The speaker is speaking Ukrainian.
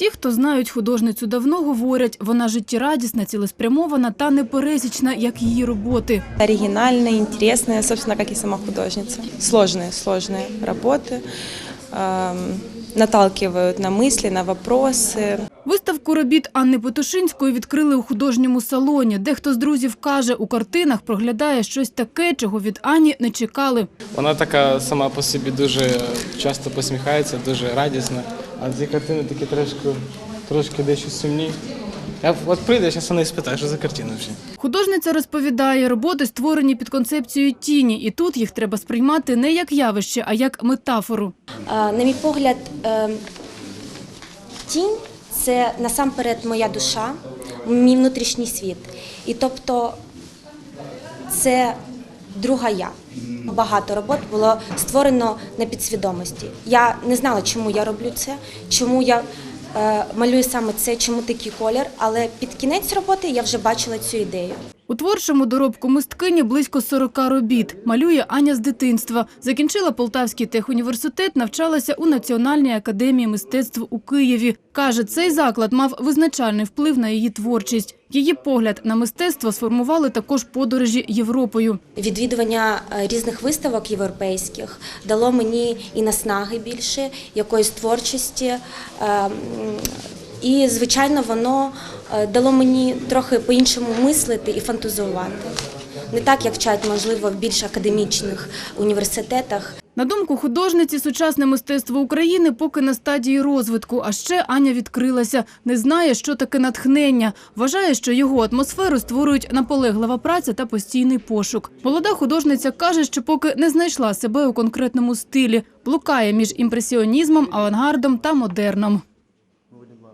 Ті, хто знають художницю давно, говорять, вона життєрадісна, цілеспрямована та непересічна, як її роботи. Оригинальные, интересные, собственно, как и сама художница. Сложные, сложные работы эм, наталкивают на мысли, на вопросы. Виставку робіт Анни Петушинської відкрили у художньому салоні. Дехто з друзів каже, у картинах проглядає щось таке, чого від Ані не чекали. Вона така сама по собі дуже часто посміхається, дуже радісна. А ці картини такі трошки, трошки дещо сумні. Я от прийде, зараз вона і спитаю, що за картина вже. Художниця розповідає, роботи створені під концепцією тіні, і тут їх треба сприймати не як явище, а як метафору. На мій погляд, е, тінь це насамперед моя душа, мій внутрішній світ. І тобто це друга я. Багато робот було створено на підсвідомості. Я не знала, чому я роблю це, чому я е, малюю саме це, чому такий колір, але під кінець роботи я вже бачила цю ідею. У творчому доробку мисткині близько 40 робіт. Малює Аня з дитинства. Закінчила Полтавський техуніверситет, навчалася у Національній академії мистецтв у Києві. Каже, цей заклад мав визначальний вплив на її творчість. Її погляд на мистецтво сформували також подорожі Європою. Відвідування е, різних виставок європейських дало мені і наснаги більше, якоїсь творчості. І, звичайно, воно е, дало мені трохи по-іншому мислити і фантазувати. Не так, як вчать, можливо, в більш академічних університетах. На думку художниці, сучасне мистецтво України поки на стадії розвитку. А ще Аня відкрилася, не знає, що таке натхнення. Вважає, що його атмосферу створюють наполеглива праця та постійний пошук. Молода художниця каже, що поки не знайшла себе у конкретному стилі, блукає між імпресіонізмом, авангардом та модерном.